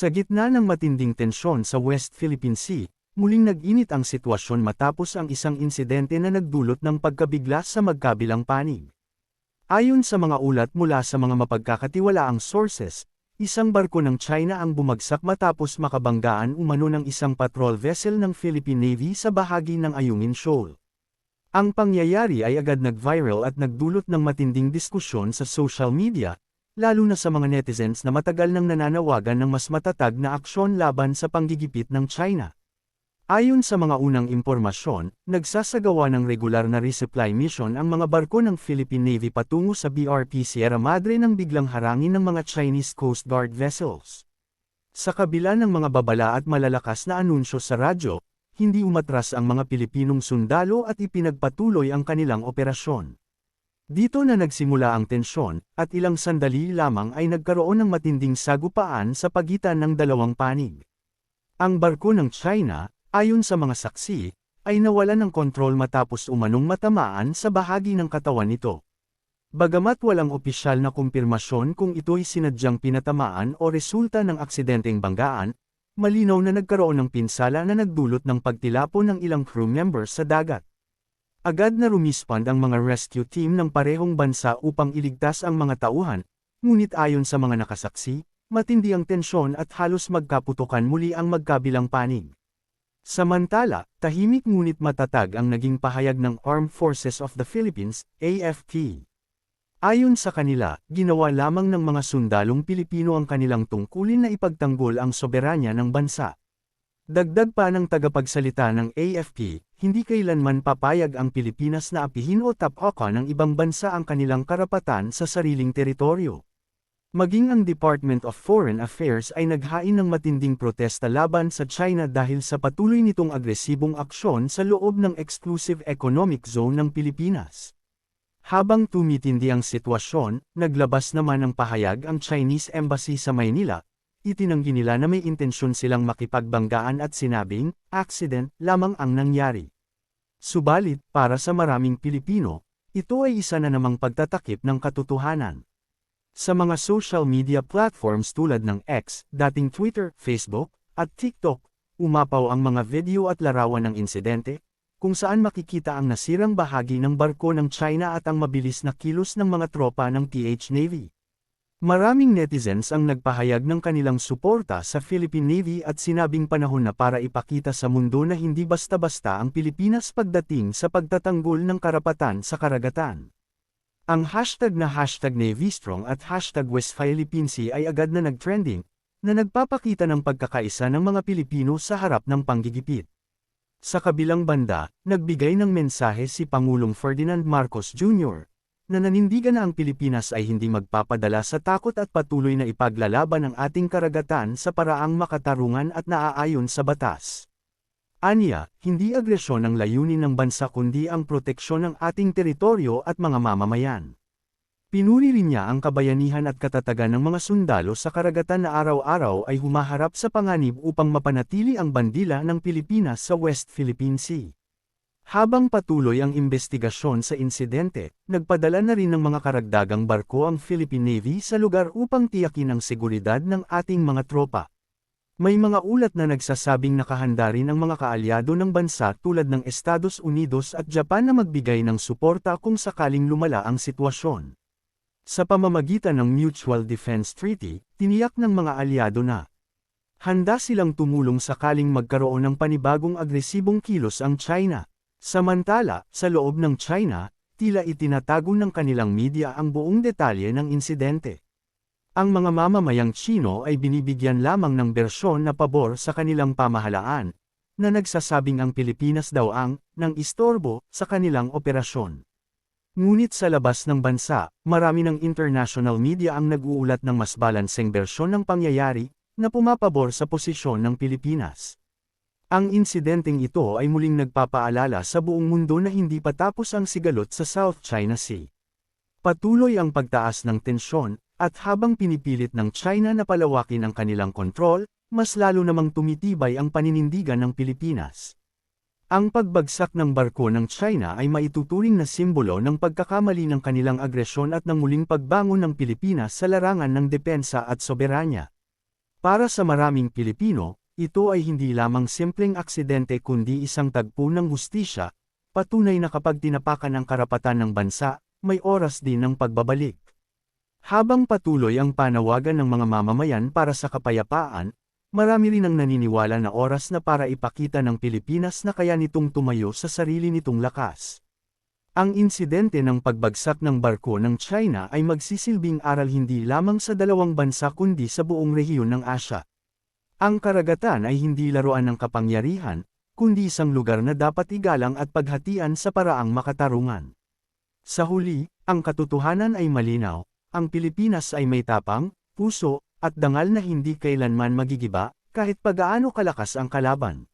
Sa gitna ng matinding tensyon sa West Philippine Sea, muling nag-init ang sitwasyon matapos ang isang insidente na nagdulot ng pagkabigla sa magkabilang panig. Ayon sa mga ulat mula sa mga mapagkakatiwalaang sources, isang barko ng China ang bumagsak matapos makabanggaan umano ng isang patrol vessel ng Philippine Navy sa bahagi ng Ayungin Shoal. Ang pangyayari ay agad nag-viral at nagdulot ng matinding diskusyon sa social media, lalo na sa mga netizens na matagal nang nananawagan ng mas matatag na aksyon laban sa panggigipit ng China. Ayon sa mga unang impormasyon, nagsasagawa ng regular na resupply mission ang mga barko ng Philippine Navy patungo sa BRP Sierra Madre nang biglang harangin ng mga Chinese Coast Guard vessels. Sa kabila ng mga babala at malalakas na anunsyo sa radyo, hindi umatras ang mga Pilipinong sundalo at ipinagpatuloy ang kanilang operasyon. Dito na nagsimula ang tensyon, at ilang sandali lamang ay nagkaroon ng matinding sagupaan sa pagitan ng dalawang panig. Ang barko ng China, ayon sa mga saksi, ay nawalan ng kontrol matapos umanong matamaan sa bahagi ng katawan nito. Bagamat walang opisyal na kumpirmasyon kung ito'y sinadyang pinatamaan o resulta ng aksidenteng banggaan, malinaw na nagkaroon ng pinsala na nagdulot ng pagtilapon ng ilang crew members sa dagat. Agad na rumispond ang mga rescue team ng parehong bansa upang iligtas ang mga tauhan, ngunit ayon sa mga nakasaksi, matindi ang tensyon at halos magkaputukan muli ang magkabilang panig. Samantala, tahimik ngunit matatag ang naging pahayag ng Armed Forces of the Philippines, AFP. Ayon sa kanila, ginawa lamang ng mga sundalong Pilipino ang kanilang tungkulin na ipagtanggol ang soberanya ng bansa. Dagdag pa ng tagapagsalita ng AFP, hindi kailanman papayag ang Pilipinas na apihin o tapaka ng ibang bansa ang kanilang karapatan sa sariling teritoryo. Maging ang Department of Foreign Affairs ay naghain ng matinding protesta laban sa China dahil sa patuloy nitong agresibong aksyon sa loob ng Exclusive Economic Zone ng Pilipinas. Habang tumitindi ang sitwasyon, naglabas naman ng pahayag ang Chinese Embassy sa Maynila, itinanggi nila na may intensyon silang makipagbanggaan at sinabing, accident lamang ang nangyari. Subalit, para sa maraming Pilipino, ito ay isa na namang pagtatakip ng katotohanan. Sa mga social media platforms tulad ng X, dating Twitter, Facebook, at TikTok, umapaw ang mga video at larawan ng insidente, kung saan makikita ang nasirang bahagi ng barko ng China at ang mabilis na kilos ng mga tropa ng PH Navy. Maraming netizens ang nagpahayag ng kanilang suporta sa Philippine Navy at sinabing panahon na para ipakita sa mundo na hindi basta-basta ang Pilipinas pagdating sa pagtatanggol ng karapatan sa karagatan. Ang hashtag na hashtag NavyStrong at hashtag West Philippine Sea ay agad na nagtrending, na nagpapakita ng pagkakaisa ng mga Pilipino sa harap ng panggigipit. Sa kabilang banda, nagbigay ng mensahe si Pangulong Ferdinand Marcos Jr. na nanindigan na ang Pilipinas ay hindi magpapadala sa takot at patuloy na ipaglalaban ang ating karagatan sa paraang makatarungan at naaayon sa batas. Anya, hindi agresyon ang layunin ng bansa kundi ang proteksyon ng ating teritoryo at mga mamamayan. Pinuri rin niya ang kabayanihan at katatagan ng mga sundalo sa karagatan na araw-araw ay humaharap sa panganib upang mapanatili ang bandila ng Pilipinas sa West Philippine Sea. Habang patuloy ang investigasyon sa insidente, nagpadala na rin ng mga karagdagang barko ang Philippine Navy sa lugar upang tiyakin ang seguridad ng ating mga tropa. May mga ulat na nagsasabing nakahanda rin ang mga kaalyado ng bansa tulad ng Estados Unidos at Japan na magbigay ng suporta kung sakaling lumala ang sitwasyon. Sa pamamagitan ng Mutual Defense Treaty, tiniyak ng mga alyado na handa silang tumulong sakaling magkaroon ng panibagong agresibong kilos ang China. Samantala, sa loob ng China, tila itinatago ng kanilang media ang buong detalye ng insidente. Ang mga mamamayang Chino ay binibigyan lamang ng bersyon na pabor sa kanilang pamahalaan, na nagsasabing ang Pilipinas daw ang, ng istorbo, sa kanilang operasyon. Ngunit sa labas ng bansa, marami ng international media ang nag-uulat ng mas balanseng bersyon ng pangyayari, na pumapabor sa posisyon ng Pilipinas. Ang insidenteng ito ay muling nagpapaalala sa buong mundo na hindi pa tapos ang sigalot sa South China Sea. Patuloy ang pagtaas ng tensyon, at habang pinipilit ng China na palawakin ang kanilang kontrol, mas lalo namang tumitibay ang paninindigan ng Pilipinas. Ang pagbagsak ng barko ng China ay maituturing na simbolo ng pagkakamali ng kanilang agresyon at ng muling pagbangon ng Pilipinas sa larangan ng depensa at soberanya. Para sa maraming Pilipino, ito ay hindi lamang simpleng aksidente kundi isang tagpo ng hustisya, patunay na kapag tinapakan ang karapatan ng bansa, may oras din ng pagbabalik. Habang patuloy ang panawagan ng mga mamamayan para sa kapayapaan, marami rin ang naniniwala na oras na para ipakita ng Pilipinas na kaya nitong tumayo sa sarili nitong lakas. Ang insidente ng pagbagsak ng barko ng China ay magsisilbing aral hindi lamang sa dalawang bansa kundi sa buong rehiyon ng Asya. Ang karagatan ay hindi laruan ng kapangyarihan, kundi isang lugar na dapat igalang at paghatian sa paraang makatarungan. Sa huli, ang katotohanan ay malinaw, ang Pilipinas ay may tapang, puso, at dangal na hindi kailanman magigiba, kahit pagaano kalakas ang kalaban.